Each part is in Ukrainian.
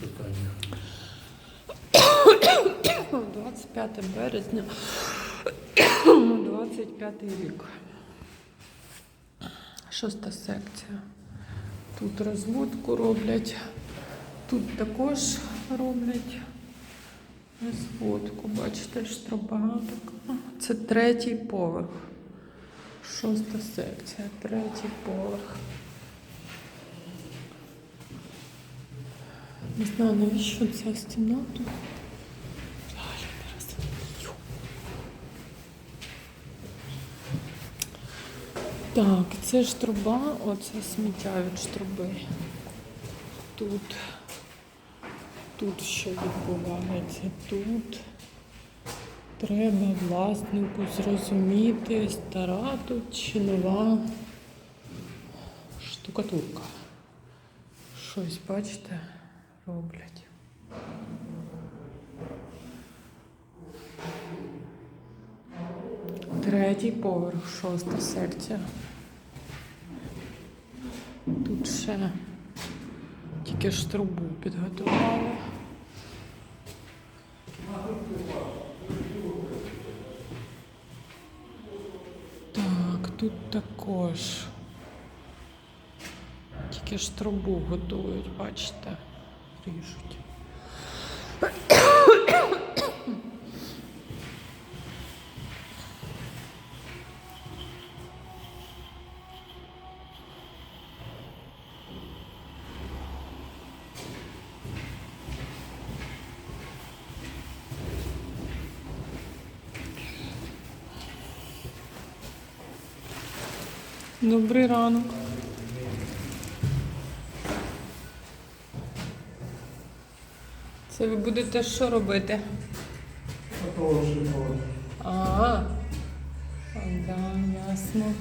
питання. 25 березня, 25 рік. Шоста секція. Тут розводку роблять, тут також роблять розводку. Бачите, штраба така. Це третій поверх. Шоста секція, третій поверх. Не знаю, навіщо ця стіна тут. Так, це ж труба, оце сміття від штруби. Тут, тут що відбувається? Тут треба власнику зрозуміти, стара тут чи нова штукатурка. Щось, бачите, роблять. Третій поверх, шоста секція. Тут ще тільки ж трубу підготували. Так, тут також. Тільки ж трубу готують, бачите, ріжуть. Добрий ранок. Це ви будете що робити? А, да, ясно.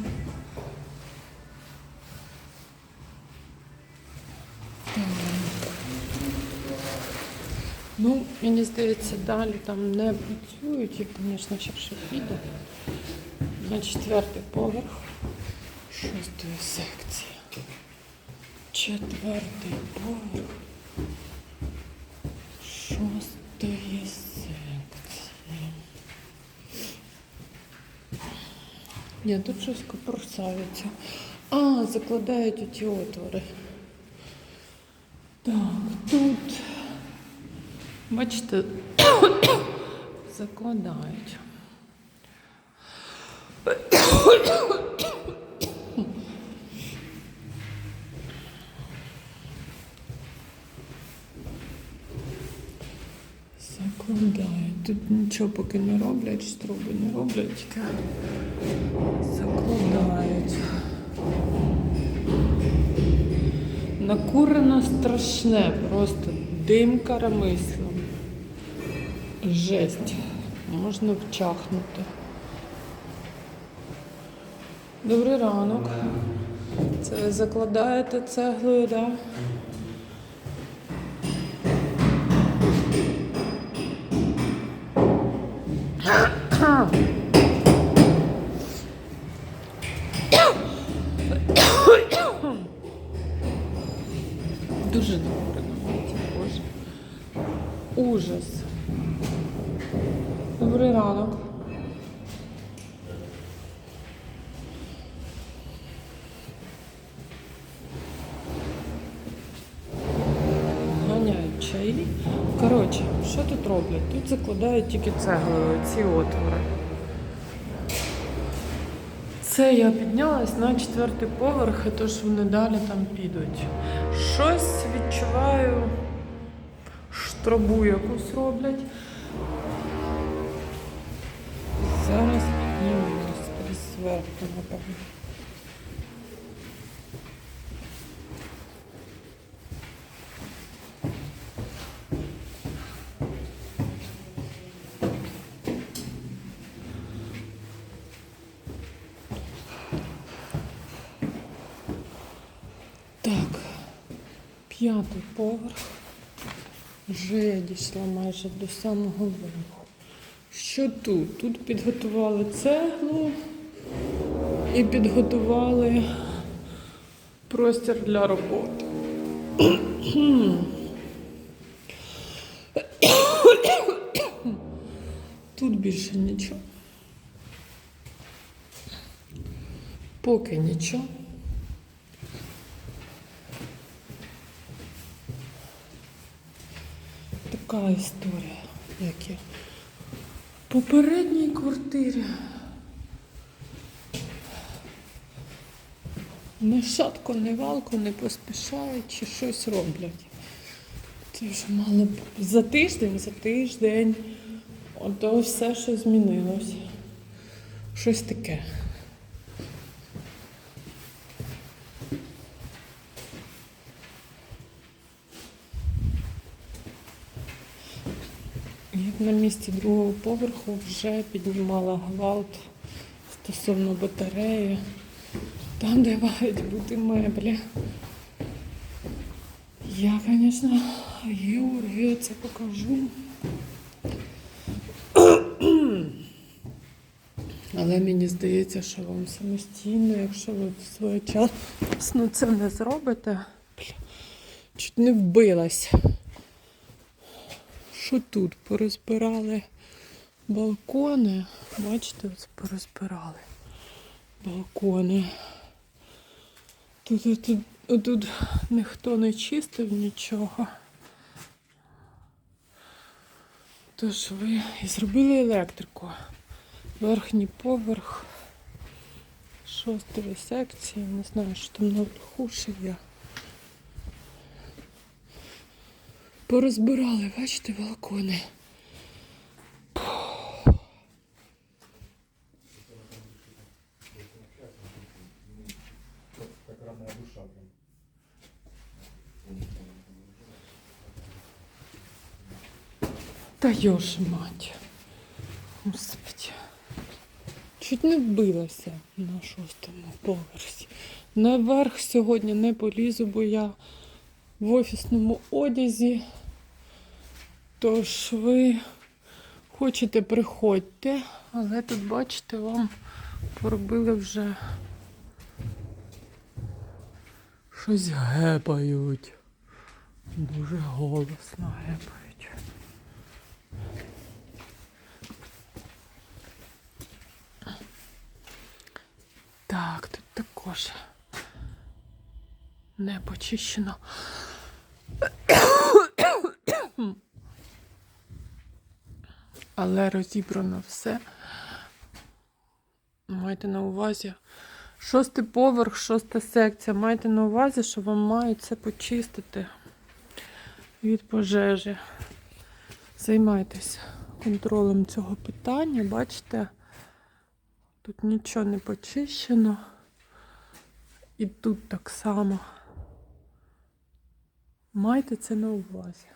Ну, мені здається, далі там не працюють і, звісно, ще ще піду на четвертий поверх шостої секції. Четвертий поверх шостої секції. Ні, тут щось копросається. А, закладають оті отвори. Так, тут, бачите. Закладають. Тут нічого поки не роблять, штруби не роблять, тільки закладають. Накурено страшне, просто дим карамислом. Жесть. Можна вчахнути. Добрий ранок. Це ви закладаєте цеглою, так? Да? Дуже добре Боже. Ужас. Добрий ранок. Ганяють чаї. Коротше, що тут роблять? Тут закладають тільки цеглою ці отвори. Це я піднялась на четвертий поверх, і тож вони далі там підуть. Щось відчуваю, штробу якусь роблять. Зараз піднімемось зверху, напевно. Так, п'ятий поверх. Вже я дійшла майже до самого верху. Що тут? Тут підготували цеглу і підготували простір для роботи. Тут більше нічого. Поки нічого. Така історія, як і в попередній квартирі. Не шатко, не валко, не поспішають чи щось роблять. Це вже мало б за тиждень, за тиждень. Ото все, що змінилось. Щось таке. На місці другого поверху вже піднімала гвалт стосовно батареї, там, де мають бути меблі. Я, звісно, Георгію це покажу. Але мені здається, що вам самостійно, якщо ви своєчасно це не зробите, чуть не вбилась. Що тут? Порозбирали балкони. Бачите, ось порозбирали балкони. Тут, тут, тут ніхто не чистив нічого. Тож ви і зробили електрику. Верхній поверх шостої секції. Не знаю, що там наверху ще є. Порозбирали, бачите, балкони. Та йош мать. Господи. Чуть не вбилася на шостому поверсі. Наверх сьогодні не полізу, бо я в офісному одязі. Тож ви хочете, приходьте, але тут, бачите, вам поробили вже щось гепають. Дуже голосно гепають. Так, тут також не почищено. Але розібрано все. Майте на увазі. Шостий поверх, шоста секція. Майте на увазі, що вам мають це почистити від пожежі. Займайтесь контролем цього питання. Бачите, тут нічого не почищено. І тут так само. Майте це на увазі.